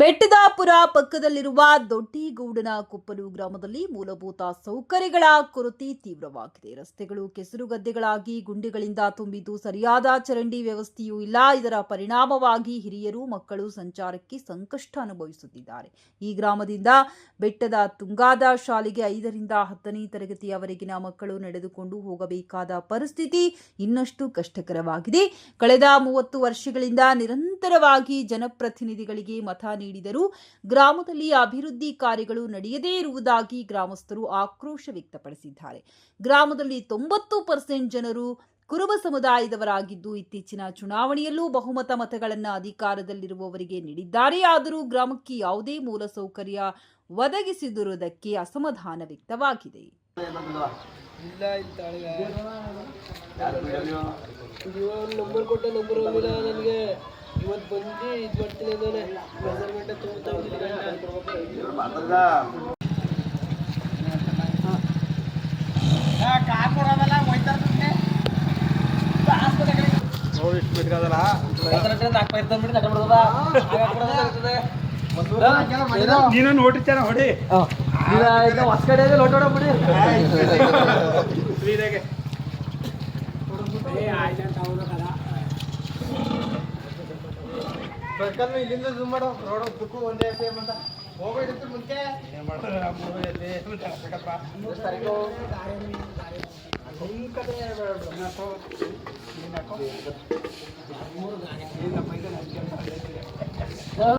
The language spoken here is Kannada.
ಬೆಟ್ಟದಾಪುರ ಪಕ್ಕದಲ್ಲಿರುವ ದೊಡ್ಡಿಗೌಡನ ಕೊಪ್ಪಲು ಗ್ರಾಮದಲ್ಲಿ ಮೂಲಭೂತ ಸೌಕರ್ಯಗಳ ಕೊರತೆ ತೀವ್ರವಾಗಿದೆ. ರಸ್ತೆಗಳು, ಕೆಸರು ಗದ್ದೆಗಳಾಗಿ ಗುಂಡಿಗಳಿಂದ ತುಂಬಿದ್ದು ಸರಿಯಾದ ಚರಂಡಿ ವ್ಯವಸ್ಥೆಯೂ ಇಲ್ಲ. ಇದರ ಪರಿಣಾಮವಾಗಿ ಹಿರಿಯರು, ಮಕ್ಕಳು ಸಂಚಾರಕ್ಕೆ ಸಂಕಷ್ಟ ಅನುಭವಿಸುತ್ತಿದ್ದಾರೆ. ಈ ಗ್ರಾಮದಿಂದ ಬೆಟ್ಟದ ತುಂಗಾದ ಶಾಲೆಗೆ ಐದರಿಂದ ಹತ್ತನೇ ತರಗತಿಯವರೆಗಿನ ಮಕ್ಕಳು ನಡೆದುಕೊಂಡು ಹೋಗಬೇಕಾದ ಪರಿಸ್ಥಿತಿ ಇನ್ನಷ್ಟು ಕಷ್ಟಕರವಾಗಿದೆ. ಕಳೆದ ಮೂವತ್ತು ವರ್ಷಗಳಿಂದ ನಿರಂತರವಾಗಿ ಜನಪ್ರತಿನಿಧಿಗಳಿಗೆ ಮತ ನೀಡಿದರೂ ಗ್ರಾಮದಲ್ಲಿ ಅಭಿವೃದ್ಧಿ ಕಾರ್ಯಗಳು ನಡೆಯದೇ ಇರುವುದಾಗಿ ಗ್ರಾಮಸ್ಥರು ಆಕ್ರೋಶ ವ್ಯಕ್ತಪಡಿಸಿದ್ದಾರೆ. ಗ್ರಾಮದಲ್ಲಿ ತೊಂಬತ್ತು ಪರ್ಸೆಂಟ್ ಜನರು ಕುರುಬ ಸಮುದಾಯದವರಾಗಿದ್ದು ಇತ್ತೀಚಿನ ಚುನಾವಣೆಯಲ್ಲೂ ಬಹುಮತ ಮತಗಳನ್ನು ಅಧಿಕಾರದಲ್ಲಿರುವವರಿಗೆ ನೀಡಿದ್ದಾರೆ. ಆದರೂ ಗ್ರಾಮಕ್ಕೆ ಯಾವುದೇ ಮೂಲಸೌಕರ್ಯ ಒದಗಿಸಿದಿರುವುದಕ್ಕೆ ಅಸಮಾಧಾನ ವ್ಯಕ್ತವಾಗಿದೆ. ನಂಬರ್ ಕೊಟ್ಟ ನಂಬರ್ ನನಗೆ. ಇವತ್ತು ಬಂದು ಇದು ಅಂದಾನೆ ಮೆಜರ್ಮೆಂಟ್ ತೊಗೊಳ್ತಾ ನೀನು ನೋಡ್ರಿ ಚೆನ್ನ ಹೊಡಿ ಈಗ ಹೊಸ್ಕಡೆ ಲೋಟೋಡ ಬಿಡಿ ಫ್ರೀದಾಗೆ ಸರ್ಕಲ್ ಇಲ್ಲಿಂದ ಜೂಮ್ ಮಾಡೋ. ರೋಡ್ ಉದ್ದಕ್ಕೂ ಒಂದೇ ಸೇಮ್ ಅಂತ. ಹೋಗೋದಿತ್ತು ಮುಂಚೆ. ಏನ್ ಮಾಡ್ತಾರೆ ಆ ಮೂರು ಎಲ್ಲಿ ಈ ಕಡೆ ಬೇಡ.